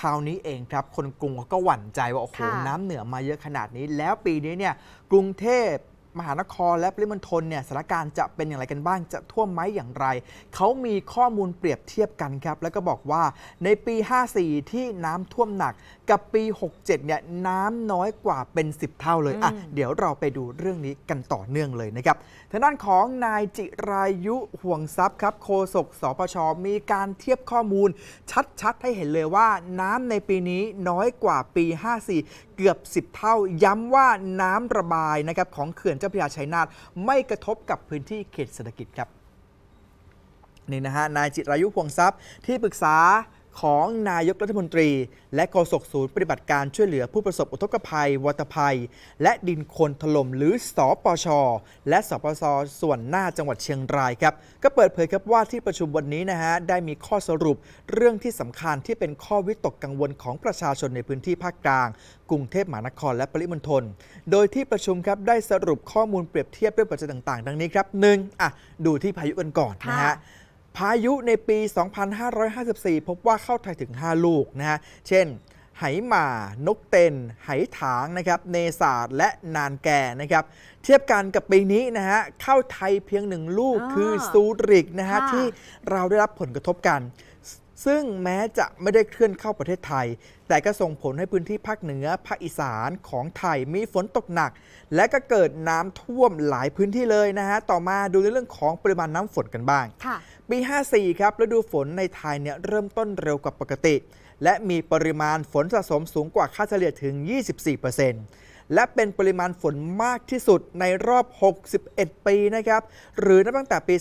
คราวนี้เองครับ คนกรุงก็หวั่นใจว่า โอ้โห ค่ะ น้ำเหนือมาเยอะขนาดนี้ แล้วปีนี้เนี่ยกรุงเทพ มหานครและปริมณฑลเนี่ยสถานการณ์จะเป็นอย่างไรกันบ้างจะท่วมไหมอย่างไร เขามีข้อมูลเปรียบเทียบกันครับ แล้วก็บอกว่าในปี 54 ที่น้ำท่วมหนักกับปี 67 เนี่ยน้ำน้อยกว่าเป็น 10 เท่าเลยอะอืมเดี๋ยวเราไปดูเรื่องนี้กันต่อเนื่องเลยนะครับทางด้านของนายจิรายุห่วงทรัพย์ครับโฆษกสปชมีการเทียบข้อมูล ชัดๆ ให้เห็นเลยว่าน้ำในปีนี้น้อยกว่าปี 54 เกือบ 10 เท่า ย้ำว่าน้ำระบายนะครับของเขื่อนเจ้าพระยาชัยนาทไม่กระทบกับพื้นที่เขตเศรษฐกิจครับนี่นะฮะนายจิรายุพวงทรัพย์ที่ปรึกษา ของนายกรัฐมนตรี และโฆษกศูนย์ปฏิบัติการช่วยเหลือผู้ประสบอุทกภัย วัตภัย และดินคนถล่มหรือสอปช และสปสส่วนหน้าจังหวัดเชียงรายครับ ก็เปิดเผยครับว่าที่ประชุมวันนี้นะฮะได้มีข้อสรุปเรื่องที่สำคัญที่เป็นข้อวิตกกังวลของประชาชนในพื้นที่ภาคกลาง กรุงเทพมหานครและปริมณฑลโดยที่ประชุมครับได้สรุปข้อมูลเปรียบเทียบด้วยปัจจัยต่าง ๆ ดังนี้ครับหนึ่งอะดูที่พายุกันก่อนนะฮะ พายุในปี 2554 พบว่าเข้าไทยถึง 5 ลูกนะฮะ เช่น ไหหมา นกเต็น ไหถางนะครับ เนศาสและนานแก่นะครับ เทียบกันกับปีนี้นะฮะ เข้าไทยเพียงหนึ่งลูกอ่าคือซูริกนะฮะค่ะที่เราได้รับผลกระทบกัน ซึ่งแม้จะไม่ได้เคลื่อนเข้าประเทศไทย แต่ก็ส่งผลให้พื้นที่ภาคเหนือ ภาคอีสานของไทยมีฝนตกหนัก และก็เกิดน้ำท่วมหลายพื้นที่เลยนะฮะ ต่อมาดูในเรื่องของปริมาณน้ำฝนกันบ้างค่ะ ปี 54 ครับฤดูฝนในไทยเนี่ยเริ่มต้นเร็วกว่าปกติ และมีปริมาณฝนสะสมสูงกว่าค่าเฉลี่ยถึง 24%และเป็นปริมาณฝนมากที่สุดในรอบ 61 ปีนะครับ หรือนับตั้งแต่ปี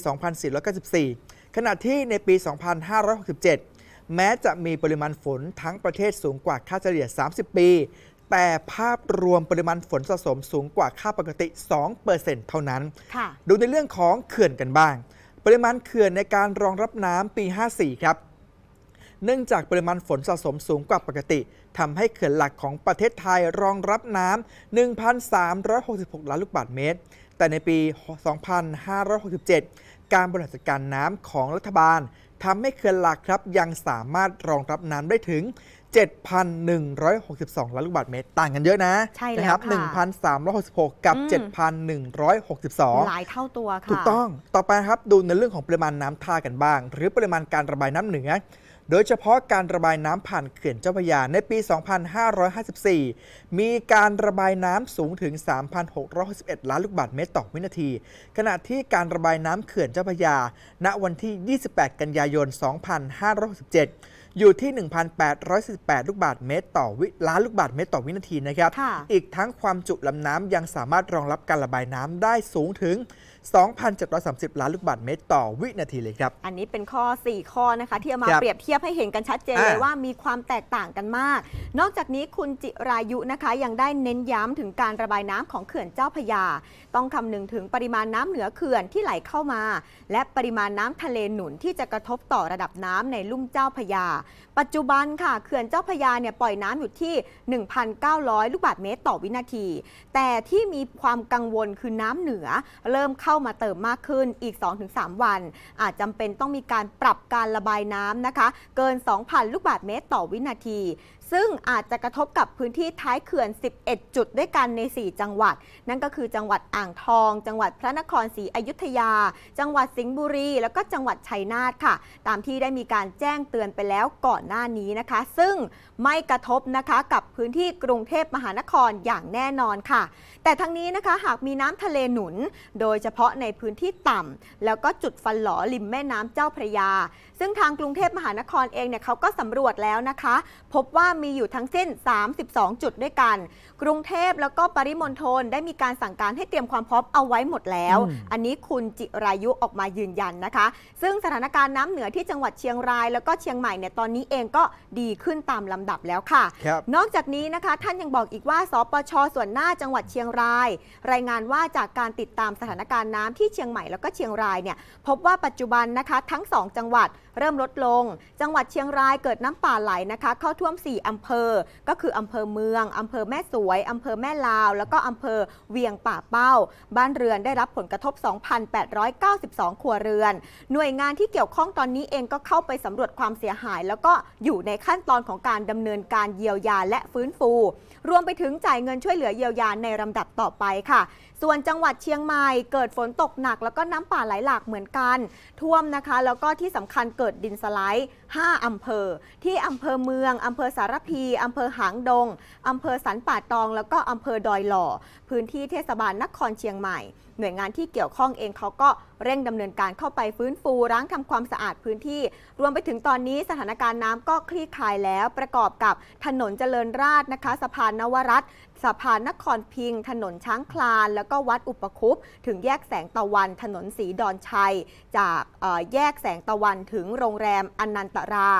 2494 ขณะที่ในปี 2567 แม้จะมีปริมาณฝนทั้งประเทศสูงกว่าค่าเฉลี่ย 30 ปี แต่ภาพรวมปริมาณฝนสะสมสูงกว่าค่าปกติ 2%เท่านั้นค่ะดูในเรื่องของเขื่อนกันบ้าง ปริมาณเขื่อนในการรองรับน้ำปี 54 ครับ เนื่องจากปริมาณฝนสะสมสูงกว่าปกติ ทำให้เขื่อนหลักของประเทศไทยรองรับน้ำ 1,366 ล้านลูกบาศก์เมตร แต่ในปี 2567 การบริหารจัดการน้ำของรัฐบาลทำให้เขื่อนหลักครับยังสามารถรองรับน้ำได้ถึง 7,162 ล้านลูกบาศก์เมตร ต่างกันเยอะนะใช่แล้วนะครับค่ะ 1,366 กับอืม7,162 หลายเท่าตัวค่ะ ถูกต้อง ต่อไปนะครับดูในเรื่องของปริมาณน้ำท่ากันบ้าง หรือปริมาณการระบายน้ำเหนือ โดยเฉพาะการระบายน้ำผ่านเขื่อนเจ้าพระยาในปี 2554 มีการระบายน้ำสูงถึง 3,661 ล้านลูกบาศก์เมตรต่อวินาที ขณะที่การระบายน้ำเขื่อนเจ้าพระยา ณวันที่ 28 กันยายน 2567 อยู่ที่ 1,848 ลูกบาศก์เมตรต่อวิล้านลูกบาศก์เมตรต่อวินาทีนะครับค่ะอีกทั้งความจุลำน้ำยังสามารถรองรับการระบายน้ำได้สูงถึง 2,730 ล้านลูกบาศก์เมตรต่อวินาทีเลยครับ อันนี้เป็นข้อ 4 ข้อนะคะที่เอามาครับเปรียบเทียบให้เห็นกันชัดเจนเลยอ่า ว่ามีความแตกต่างกันมาก นอกจากนี้คุณจิรายุนะคะยังได้เน้นย้ำถึงการระบายน้ำของเขื่อนเจ้าพระยา ต้องคำนึงถึงปริมาณน้ำเหนือเขื่อนที่ไหลเข้ามา และปริมาณน้ำทะเลหนุนที่จะกระทบต่อระดับน้ำในลุ่มเจ้าพระยา ปัจจุบันค่ะเขื่อนเจ้าพระยาเนี่ยปล่อยน้ำอยู่ที่ 1,900 ลูกบาศก์เมตรต่อวินาที แต่ที่มีความกังวลคือน้ำเหนือ เริ่มเข้ามาเติมมากขึ้นอีก 2-3 วัน อาจจำเป็นต้องมีการปรับการระบายน้ำนะคะ เกิน 2,000 ลูกบาศก์เมตรต่อวินาทีซึ่งอาจจะกระทบกับพื้นที่ท้ายเขื่อน 11 จุดด้วยกันใน 4 จังหวัด นั่นก็คือจังหวัดอ่างทอง จังหวัดพระนครศรีอยุธยา จังหวัดสิงห์บุรี แล้วก็จังหวัดชัยนาทค่ะ ตามที่ได้มีการแจ้งเตือนไปแล้วก่อนหน้านี้นะคะ ซึ่งไม่กระทบนะคะกับพื้นที่กรุงเทพมหานครอย่างแน่นอนค่ะ แต่ทั้งนี้นะคะหากมีน้ำทะเลหนุน โดยเฉพาะในพื้นที่ต่ำแล้วก็จุดฟันหลอริมแม่น้ำเจ้าพระยา ซึ่งทางกรุงเทพมหานครเองเนี่ยเขาก็สำรวจแล้วนะคะ พบว่ามีอยู่ทั้งสิ้น 32 จุดด้วยกัน กรุงเทพแล้วก็ปริมณฑลได้มีการสั่งการให้เตรียมความพร้อมเอาไว้หมดแล้วอืมอันนี้คุณจิรายุออกมายืนยันนะคะ ซึ่งสถานการณ์น้ำเหนือที่จังหวัดเชียงราย แล้วก็เชียงใหม่เนี่ยตอนนี้เองก็ดีขึ้นตามลำดับแล้วค่ะครับนอกจากนี้นะคะ ท่านยังบอกอีกว่าสปชส่วนหน้าจังหวัดเชียงราย รายงานว่าจากการติดตามสถานการณ์น้ำที่เชียงใหม่แล้วก็เชียงรายเนี่ยพบว่าปัจจุบันนะคะทั้ง 2 จังหวัดเริ่มลดลง จังหวัดเชียงรายเกิดน้ำป่าไหลนะคะ เข้าท่วม 4อำเภอ ก็คืออำเภอเมือง อำเภอแม่สวย อำเภอแม่ลาว แล้วก็อำเภอเวียงป่าเป้า บ้านเรือนได้รับผลกระทบ 2,892 ครัวเรือน หน่วยงานที่เกี่ยวข้องตอนนี้เองก็เข้าไปสำรวจความเสียหาย แล้วก็อยู่ในขั้นตอนของการดำเนินการเยียวยาและฟื้นฟู รวมไปถึงจ่ายเงินช่วยเหลือเยียวยาในลำดับต่อไปค่ะส่วนจังหวัดเชียงใหม่เกิดฝนตกหนัก แล้วก็น้ำป่าไหลหลากเหมือนกัน ท่วมนะคะ แล้วก็ที่สำคัญเกิดดินสไลด์ 5 อำเภอ ที่อำเภอเมืองอำเภอสารพีอำเภอหางดงอำเภอสันป่าตอง แล้วก็อำเภอดอยหล่อ พื้นที่เทศบาลนครเชียงใหม่ หน่วยงานที่เกี่ยวข้องเองเขาก็เร่งดำเนินการเข้าไปฟื้นฟูล้างทำความสะอาดพื้นที่ รวมไปถึงตอนนี้สถานการณ์น้ำก็คลี่คลายแล้วประกอบกับถนนเจริญราษฎร์นะคะ สะพานนวรัตสะพานนครพิงค์ถนนช้างคลาน แล้วก็วัดอุปคุปถึงแยกแสงตะวัน ถนนสีดอนชัย จากแยกแสงตะวันถึงโรงแรมอนันตรา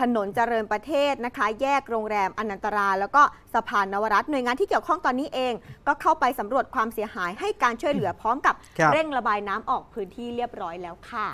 ถนนเจริญประเทศนะคะ แยกโรงแรมอนันตราแล้วก็สะพานนวรัตน์หน่วยงานที่เกี่ยวข้องตอนนี้เอง ก็เข้าไปสำรวจความเสียหายให้การช่วยเหลือพร้อมกับครับเร่งระบายน้ำออกพื้นที่เรียบร้อยแล้วค่ะ